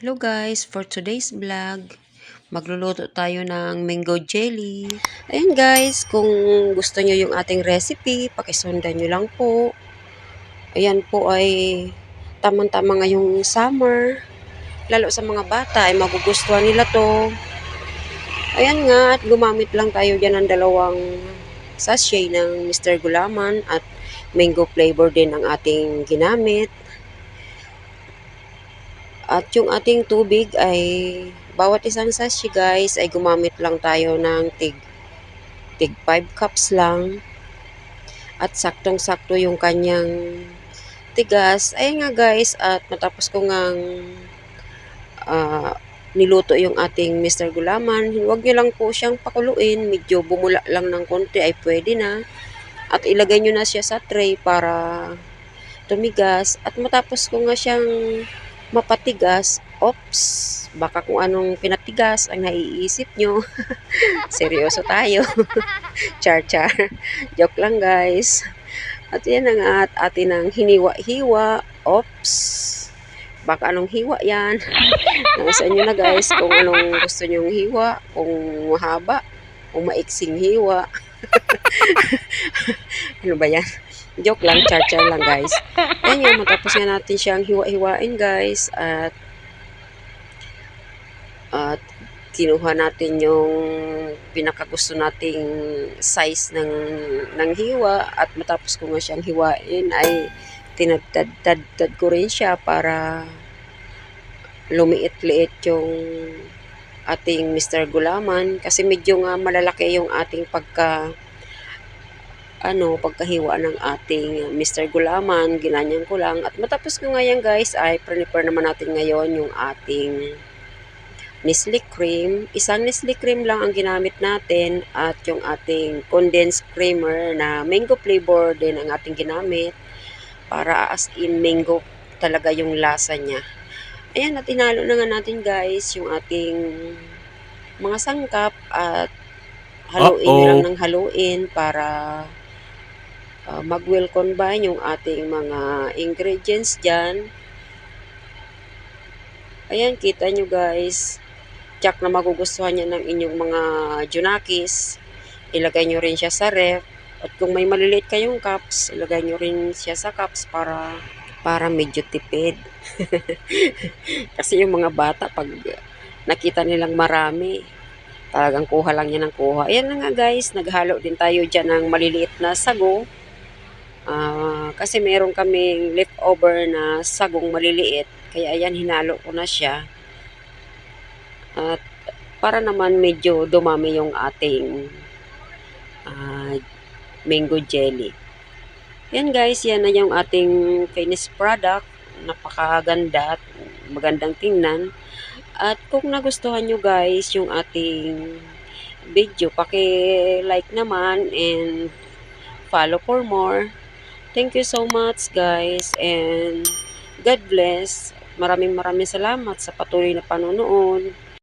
Hello guys, for today's vlog, magluluto tayo ng mango jelly. Ayan guys, kung gusto nyo yung ating recipe, pakisundan nyo lang po. Ayan po ay tamang-tama ngayong summer. Lalo sa mga bata ay magugustuhan nila to. Ayan nga, at gumamit lang tayo dyan ng dalawang sachet ng Mr. Gulaman at mango flavor din ang ating ginamit. At yung ating tubig ay bawat isang sachet guys ay gumamit lang tayo ng tig tig 5 cups lang. At saktong-sakto yung kanyang tigas. Ayun nga guys at matapos ko ngang uh, niluto yung ating Mr. Gulaman. Huwag nyo lang po siyang pakuluin. Medyo bumula lang ng konti ay pwede na. At ilagay nyo na siya sa tray para tumigas. At matapos ko nga siyang mapatigas, ops, baka kung anong pinatigas ang naiisip nyo. Seryoso tayo. Char-char. Joke lang guys. At yan ang at atin ang hiniwa-hiwa. Ops. Baka anong hiwa yan. Nasa inyo na guys kung anong gusto nyong hiwa. Kung mahaba. Kung maiksing hiwa. ano ba yan? Joke lang, char-char lang guys. Ayan yun, matapos nga natin siyang hiwa-hiwain guys. At, at kinuha natin yung pinakagusto nating size ng, ng hiwa. At matapos ko nga siyang hiwain ay tinadtad-tad ko rin siya para lumiit-liit yung ating Mr. Gulaman kasi medyo nga malalaki yung ating pagka ano, pagkahiwa ng ating Mr. Gulaman, ginanyan ko lang. At matapos ko ngayon guys, ay prepare naman natin ngayon yung ating Nestle cream. Isang Nestle cream lang ang ginamit natin at yung ating condensed creamer na mango flavor din ang ating ginamit para as in mango talaga yung lasa niya. Ayan, at inalo na nga natin guys yung ating mga sangkap at haluin Uh-oh. lang ng haluin para uh, mag-well combine yung ating mga ingredients dyan. Ayan, kita nyo guys. Tsak na magugustuhan niya ng inyong mga junakis. Ilagay nyo rin siya sa ref. At kung may maliliit kayong cups, ilagay nyo rin siya sa cups para para medyo tipid. Kasi yung mga bata, pag nakita nilang marami, talagang kuha lang yan ng kuha. Ayan na nga guys, naghalo din tayo dyan ng maliliit na sago. Uh, kasi meron kaming leftover na sagong maliliit. Kaya ayan, hinalo ko na siya. At para naman medyo dumami yung ating uh, mango jelly. Yan guys, yan na yung ating finished product. Napakaganda at magandang tingnan. At kung nagustuhan nyo guys yung ating video, paki-like naman and follow for more. Thank you so much guys and God bless. Maraming maraming salamat sa patuloy na panonood.